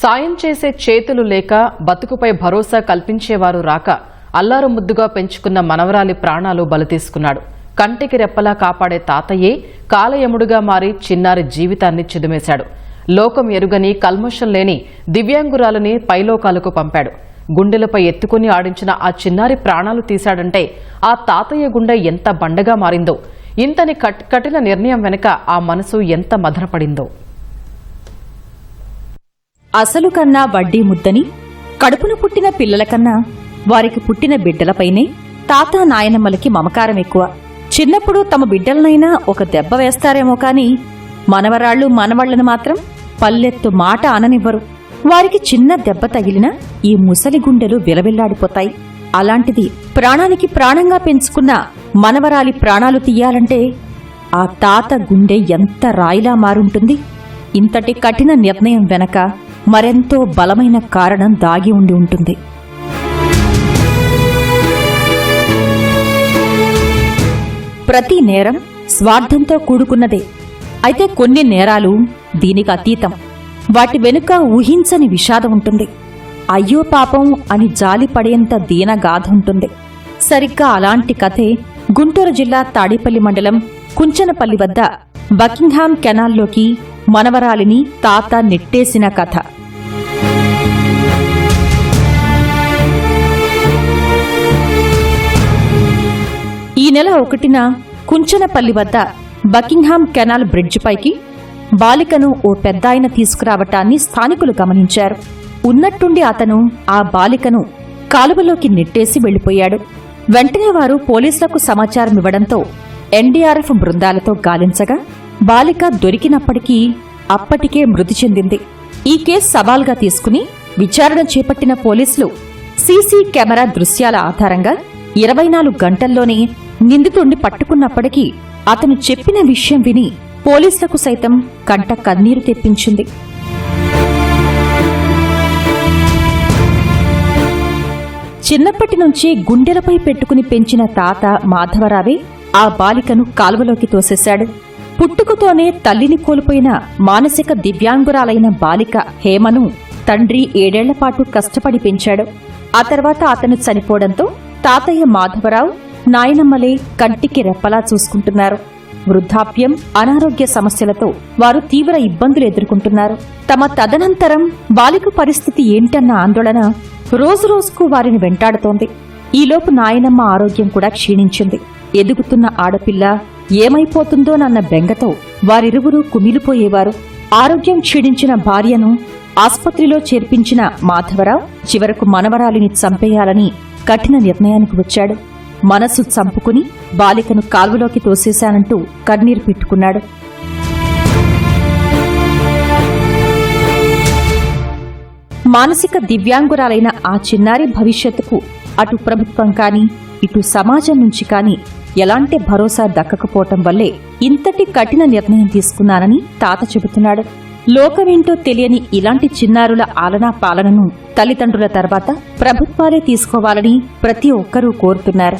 సాయం చేసే చేతులు లేక బతుకుపై భరోసా కల్పించేవారు రాక అల్లారు ముద్దుగా పెంచుకున్న మనవరాలి ప్రాణాలు బలితీసుకున్నాడు కంటికి రెప్పలా కాపాడే తాతయ్యే కాలయముడుగా మారి చిన్నారి జీవితాన్ని చిదుమేశాడు. లోకం ఎరుగని కల్మషం లేని దివ్యాంగురాలని పైలోకాలకు పంపాడు. గుండెలపై ఎత్తుకుని ఆడించిన ఆ చిన్నారి ప్రాణాలు తీశాడంటే ఆ తాతయ్య గుండె ఎంత బండగా మారిందో ఇంతని కట్- కఠిన నిర్ణయం వెనుక ఆ మనసు ఎంత మదనపడిందో అసలు కన్నా వడ్డీ ముద్దని కడుపున పుట్టిన పిల్లల కన్నా వారికి పుట్టిన బిడ్డలపైనే తాత నాయనమ్మలకి మమకారం ఎక్కువ. చిన్నప్పుడు తమ బిడ్డలనైనా ఒక దెబ్బ వేస్తారేమో కాని మనవరాళ్ళు మనవళ్ళను మాత్రం పల్లెత్తు మాట అననివ్వరు. వారికి చిన్న దెబ్బ తగిలినా ఈ ముసలి గుండెలు విలవిల్లాడిపోతాయి. అలాంటిది ప్రాణానికి ప్రాణంగా పెంచుకున్న మనవరాలి ప్రాణాలు తీయాలంటే ఆ తాత గుండె ఎంత రాయిలా మారుంటుంది. ఇంతటి కఠిన నిర్ణయం వెనక మరెంతో బలమైన కారణం దాగి ఉండి ఉంటుంది. ప్రతి నేరం స్వార్థంతో కూడుకున్నదే. అయితే కొన్ని నేరాలు దీనికి అతీతం. వాటి వెనుక ఊహించని విషాదం ఉంటుంది. అయ్యో పాపం అని జాలి పడేంత దీనగాథ ఉంటుంది. సరిగ్గా అలాంటి కథే గుంటూరు జిల్లా తాడేపల్లి మండలం కుంచనపల్లి వద్ద బకింగ్హామ్ కెనాల్లోకి మనవరాలిని తాత నెట్టేసిన కథ. నెల ఒకటిన కుంచనపల్లి వద్ద బకింగ్హామ్ కెనాల్ బ్రిడ్జిపైకి బాలికను ఓ పెద్దాయన తీసుకురావటాన్ని స్థానికులు గమనించారు. ఉన్నట్టుండి అతను ఆ బాలికను కాలువలోకి నెట్టేసి వెళ్ళిపోయాడు వెంటనే వారు పోలీసులకు సమాచారం ఇవ్వడంతో ఎన్డీఆర్ఎఫ్ బృందాలతో గాలించగా బాలిక దొరికినప్పటికీ అప్పటికే మృతి చెందింది. ఈ కేసు సవాల్గా తీసుకుని విచారణ చేపట్టిన పోలీసులు సీసీ కెమెరా దృశ్యాల ఆధారంగా ఇరవై నాలుగు గంటల్లోనే నిందితుణ్ణి పట్టుకున్నప్పటికీ అతను చెప్పిన విషయం విని పోలీసులకు సైతం కంట కన్నీరు తెప్పించింది. చిన్నప్పటి నుంచి గుండెలపై పెట్టుకుని పెంచిన తాత మాధవరావే ఆ బాలికను కాలువలోకి తోసేశాడు. పుట్టుకతోనే తల్లిని కోల్పోయిన మానసిక దివ్యాంగురాలైన బాలిక హేమను తండ్రి ఏడేళ్ళపాటు కష్టపడి పెంచాడు. ఆ తర్వాత అతను చనిపోవడంతో తాతయ్య మాధవరావు నాయనమ్మలే కంటికి రెప్పలా చూసుకుంటున్నారు. వృద్ధాప్యం అనారోగ్య సమస్యలతో వారు తీవ్ర ఇబ్బందులు ఎదుర్కొంటున్నారు. తమ తదనంతరం బాలిక పరిస్థితి ఏంటన్న ఆందోళన రోజురోజుకు వారిని వెంటాడుతోంది. ఈలోపు నాయనమ్మ ఆరోగ్యం కూడా క్షీణించింది. ఎదుగుతున్న ఆడపిల్ల ఏమైపోతుందోనన్న బెంగతో వారిరువురూ కుమిలిపోయేవారు. ఆరోగ్యం క్షీణించిన భార్యను ఆస్పత్రిలో చేర్పించిన మాధవరావు చివరకు మనవరాలిని చంపేయాలని కఠిన నిర్ణయానికి వచ్చాడు. మనసు చంపుకుని బాలికను కాల్వలోకి తోసేశానంటూ కన్నీరు పెట్టుకున్నాడు. మానసిక దివ్యాంగురాలైన ఆ చిన్నారి భవిష్యత్తుకు అటు ప్రభుత్వం కాని ఇటు సమాజం నుంచి కాని ఎలాంటి భరోసా దక్కకపోవటం వల్లే ఇంతటి కఠిన నిర్ణయం తీసుకున్నానని తాత చెబుతున్నాడు. లోకమేంటో తెలియని ఇలాంటి చిన్నారుల ఆలనా పాలనను తల్లిదండ్రుల తర్వాత ప్రభుత్వాలే తీసుకోవాలని ప్రతి ఒక్కరూ కోరుతున్నారు.